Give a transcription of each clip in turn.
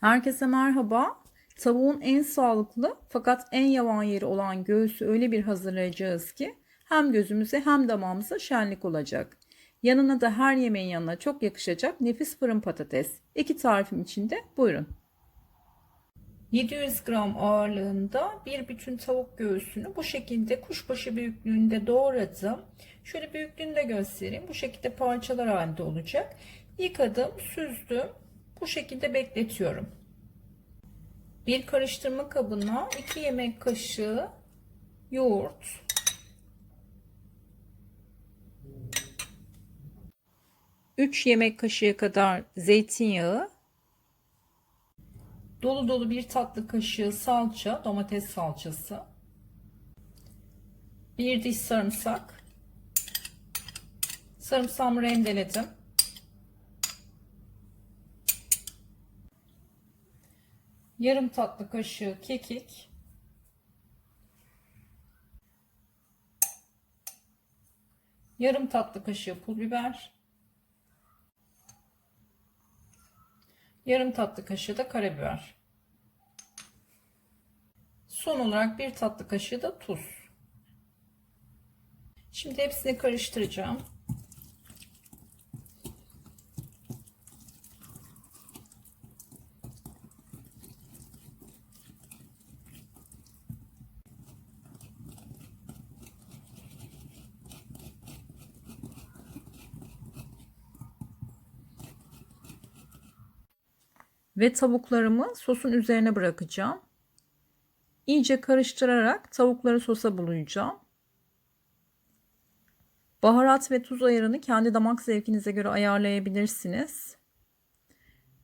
Herkese merhaba. Tavuğun en sağlıklı fakat en yavan yeri olan göğsü öyle bir hazırlayacağız ki hem gözümüze hem damağımıza şenlik olacak. Yanına da her yemeğin yanına çok yakışacak nefis fırın patates. İki tarifim içinde buyurun. 700 gram ağırlığında bir bütün tavuk göğsünü bu şekilde kuşbaşı büyüklüğünde doğradım. Şöyle büyüklüğünü de göstereyim. Bu şekilde parçalar halinde olacak. Yıkadım, süzdüm. Bu şekilde bekletiyorum. Bir karıştırma kabına 2 yemek kaşığı yoğurt, Üç yemek kaşığı kadar zeytinyağı, dolu dolu bir tatlı kaşığı salça, domates salçası, bir diş sarımsak, sarımsağımı rendeledim. Yarım tatlı kaşığı kekik, yarım tatlı kaşığı pul biber, yarım tatlı kaşığı da karabiber. Son olarak bir tatlı kaşığı da tuz. Şimdi hepsini karıştıracağım. Ve tavuklarımı sosun üzerine bırakacağım. İyice karıştırarak tavukları sosa bulayacağım. Baharat ve tuz ayarını kendi damak zevkinize göre ayarlayabilirsiniz.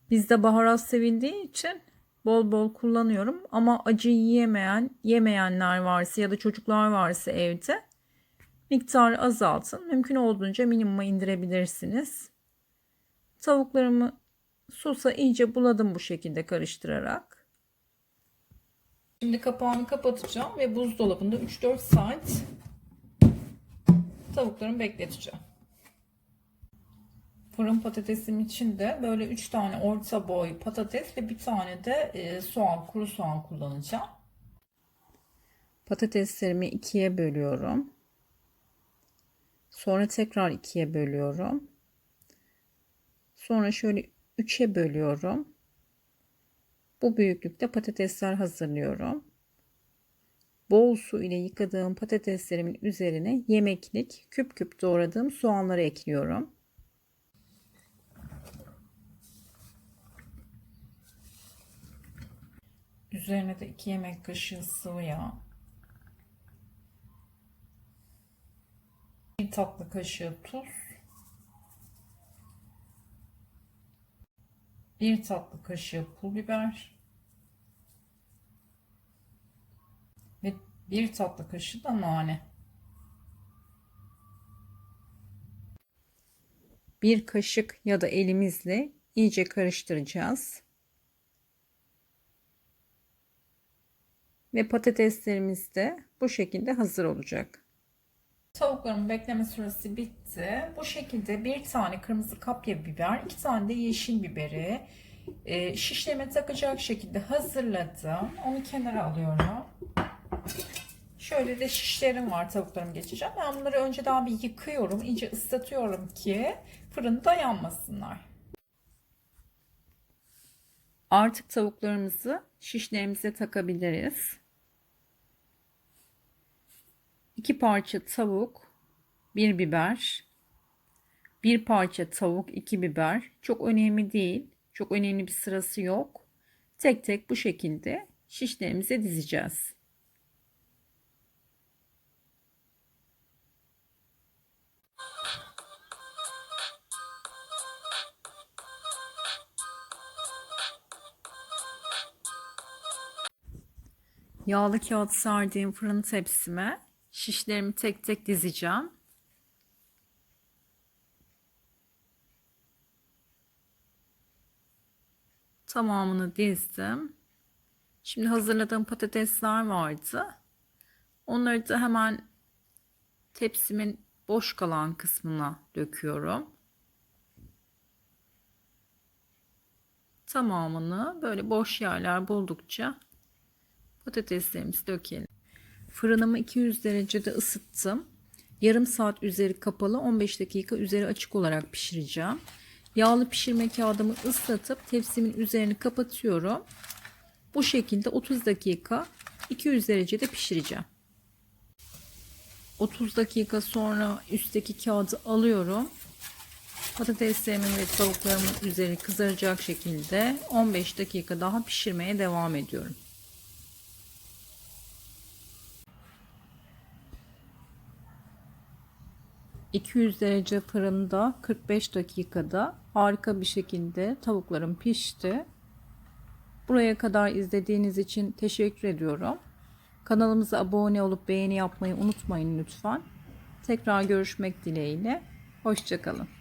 Bizde baharat sevildiği için bol bol kullanıyorum ama acı yiyemeyen, yemeyenler varsa ya da çocuklar varsa evde miktarı azaltın. Mümkün olduğunca minimuma indirebilirsiniz. Tavuklarımı sosa iyice buladım bu şekilde karıştırarak. Şimdi kapağını kapatacağım ve buzdolabında 3-4 saat tavuklarımı bekleteceğim. Fırın patatesim için de böyle 3 tane orta boy patates ve bir tane de e, soğan, kuru soğan kullanacağım. Patateslerimi ikiye bölüyorum. Sonra tekrar ikiye bölüyorum. Sonra şöyle 3'e bölüyorum. Bu büyüklükte patatesler hazırlıyorum. Bol su ile yıkadığım patateslerimin üzerine yemeklik küp küp doğradığım soğanları ekliyorum. Üzerine de 2 yemek kaşığı sıvı yağ. 1 tatlı kaşığı tuz. 1 tatlı kaşığı pul biber ve 1 tatlı kaşığı da nane. 1 kaşık ya da elimizle iyice karıştıracağız. Ve patateslerimiz de bu şekilde hazır olacak. Tavukların bekleme süresi bitti. Bu şekilde bir tane kırmızı kapya biber, iki tane de yeşil biberi e, şişleme takacak şekilde hazırladım. Onu kenara alıyorum. Şöyle de şişlerim var tavuklarım geçeceğim. Ben bunları önceden bir yıkıyorum. iyice ıslatıyorum ki fırında yanmasınlar. Artık tavuklarımızı şişlerimize takabiliriz. 2 parça tavuk, 1 biber, 1 parça tavuk, 2 biber. Çok önemli değil. Çok önemli bir sırası yok. Tek tek bu şekilde şişlerimize dizeceğiz. Yağlı kağıt sardığım fırın tepsime Şişlerimi tek tek dizeceğim. Tamamını dizdim. Şimdi hazırladığım patatesler vardı. Onları da hemen tepsimin boş kalan kısmına döküyorum. tamamını böyle boş yerler buldukça patateslerimizi dökelim. Fırınımı 200 derecede ısıttım. Yarım saat üzeri kapalı 15 dakika üzeri açık olarak pişireceğim. Yağlı pişirme kağıdımı ıslatıp tepsimin üzerini kapatıyorum. Bu şekilde 30 dakika 200 derecede pişireceğim. 30 dakika sonra üstteki kağıdı alıyorum. Patateslerimin ve tavuklarımın üzeri kızaracak şekilde 15 dakika daha pişirmeye devam ediyorum. ...200 derece fırında 45 dakikada harika bir şekilde tavuklarım pişti. Buraya kadar izlediğiniz için teşekkür ediyorum. Kanalımıza abone olup beğeni yapmayı unutmayın lütfen. Tekrar görüşmek dileğiyle. Hoşçakalın.